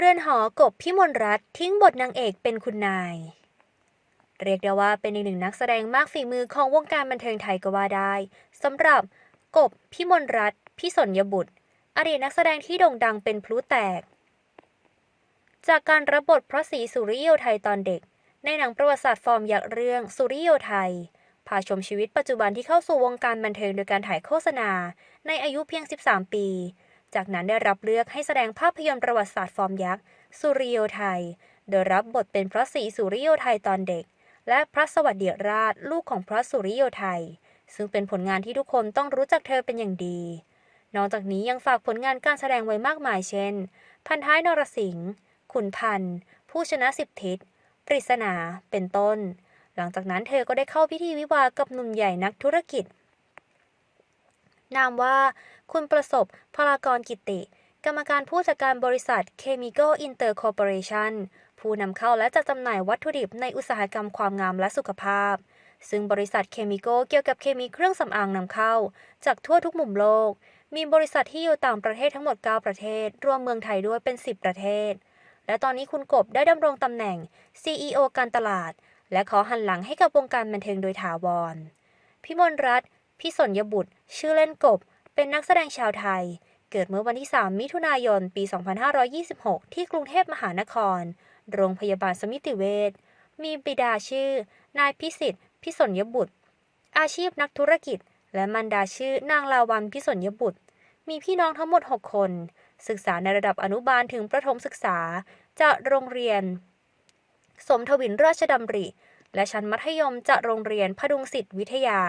เรือนหอกบพิมลรัตน์ทิ้งบทนางเอกเป็นคุณนาย เรียกได้ว่าเป็นอีกหนึ่งนักแสดงมากฝีมือของวงการบันเทิงไทยก็ว่าได้สำหรับกบพิมลรัตน์พิสนยบุตร อดีตนักแสดงที่โด่งดังเป็นพลุแตก จากการรับบทพระศรีสุริโยไทยตอนเด็ก ในหนังประวัติศาสตร์ฟอร์มยักษ์เรื่องสุริโยไทยพาชมชีวิตปัจจุบันที่เข้าสู่วงการบันเทิงโดยการถ่ายโฆษณา ในอายุเพียง 13 ปี จากนั้นได้รับเลือกให้แสดงภาพยนตร์ประวัติศาสตร์ฟอร์มยักษ์ สุริโยไทย โดยรับบทเป็นพระศรีสุริโยไทยตอนเด็ก และพระสวัสดิราชลูกของพระสุริโยไทย ซึ่งเป็นผลงานที่ทุกคนต้องรู้จักเธอเป็นอย่างดี นอกจากนี้ยังฝากผลงานการแสดงไว้มากมายเช่น พันท้ายนรสิงห์ขุนพันธ์ผู้ชนะสิบทิศปริศนาเป็นต้น หลังจากนั้นเธอก็ได้เข้าพิธีวิวากับหนุ่มใหญ่นักธุรกิจ นามว่า คุณประสบพลากรกิติ กรรมการผู้จัดการบริษัท Chemical Inter Corporation ผู้นำเข้าและจัดจำหน่ายวัตถุดิบในอุตสาหกรรมความงามและสุขภาพ ซึ่งบริษัทเคมีโกเกี่ยวกับเคมีเครื่องสำอางนำเข้า จากทั่วทุกมุมโลก มีบริษัทที่อยู่ต่างประเทศทั้งหมด 9 ประเทศ รวมเมืองไทยด้วยเป็น 10 ประเทศ และตอนนี้คุณกบได้ดำรงตำแหน่ง CEO การตลาด และขอหันหลังให้กับวงการบันเทิงโดยถาวร พิมลรัตน์ พิสนยบุตร ชื่อเล่นกบ เป็นนักแสดงชาวไทย เกิดเมื่อวันที่ 3 มิถุนายน ปี 2526 ที่กรุงเทพมหานคร โรงพยาบาลสมิติเวช มีบิดาชื่อ นายพิสิทธิ์ พิสนยบุตร อาชีพนักธุรกิจ และมารดาชื่อนางลาวันพิสนยบุตร มีพี่น้องทั้งหมด 6 คน ศึกษาในระดับอนุบาลถึงประถมศึกษา จากโรงเรียน สมทวินราชดำริ และชั้นมัธยมจากโรงเรียนพดุงศิษย์วิทยา